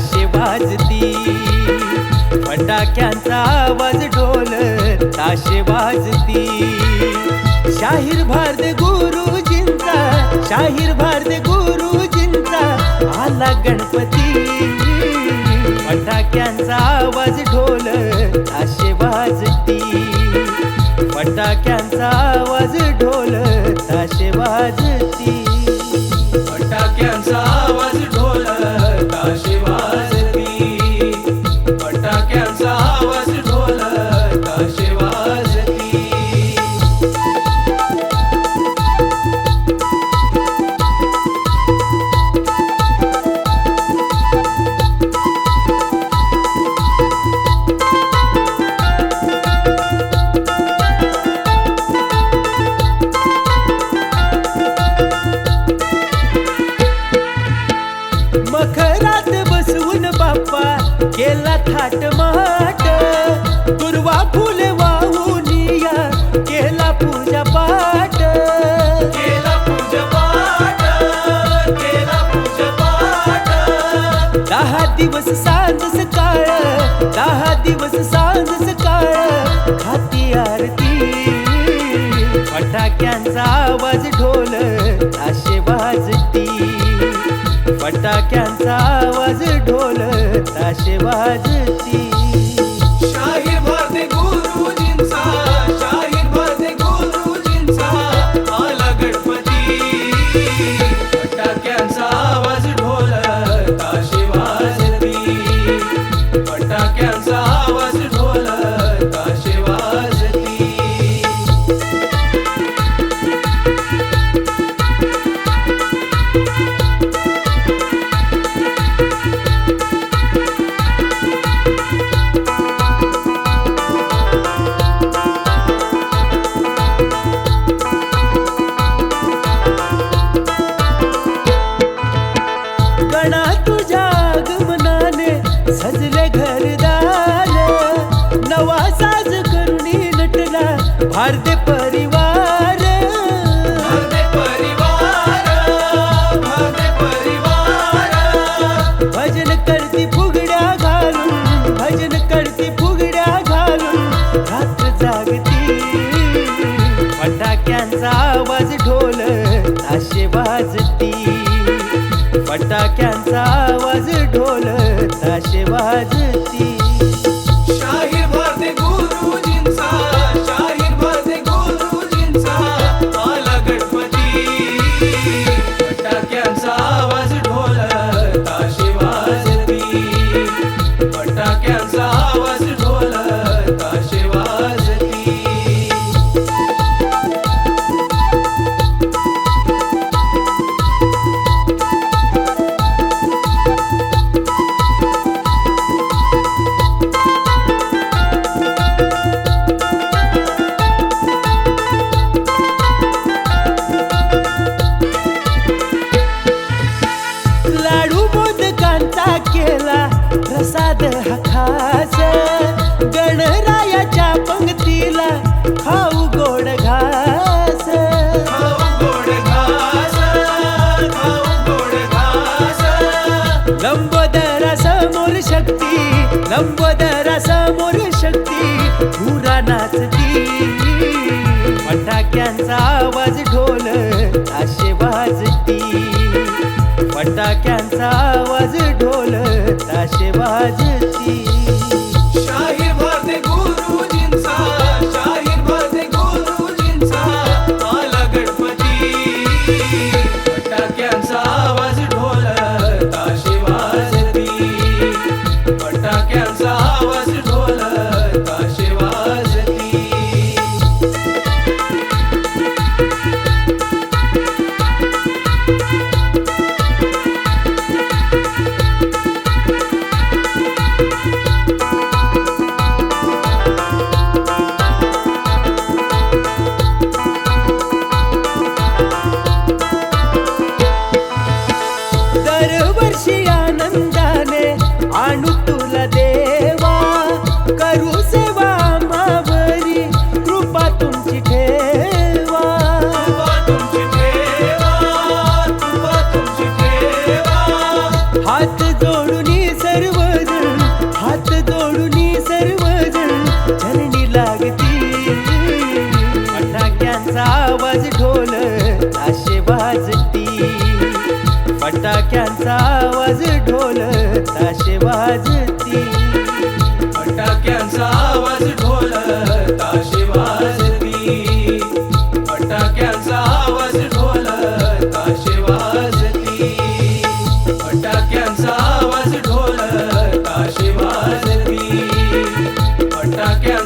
ताशे वाजती. फटाक्यांचा आवाज ढोल ताशे वाजती. शाहीर भारत गुरुजींचा शाहीर भारत गुरुजींचा आला गणपती. फटाक्यांचा आवाज ढोल ताशे वाजती. फटाक्यांचा आवाज ढोल ताशे वाजती. सांज सकाळ दहा दिवस सांज सकाळ हाती आरती. फटाक्यांचा आवाज ढोल ताशे वाजती. फटाक्यांचा आवाज ढोल ताशे वाजती. फटाक्यांचा आवाज ढोल ताशे वाजती. लंबोदरा समोर शक्ती लंबोदरा समोर शक्ती पुरा नाचती फटाक्यांचा आवाज ढोल ताशे वाजती. फटाक्यांचा आवाज ढोल ताशे वाजती. फटाक्यांचा आवाज ढोल ताशे वाजती. फटाक्यांचा आवाज ढोल ताशे वाजती. फटाक्यांचा आवाज ढोल ताशे वाजती. फटाक्यांचा आवाज ढोल ताशे वाजती. फटाक्या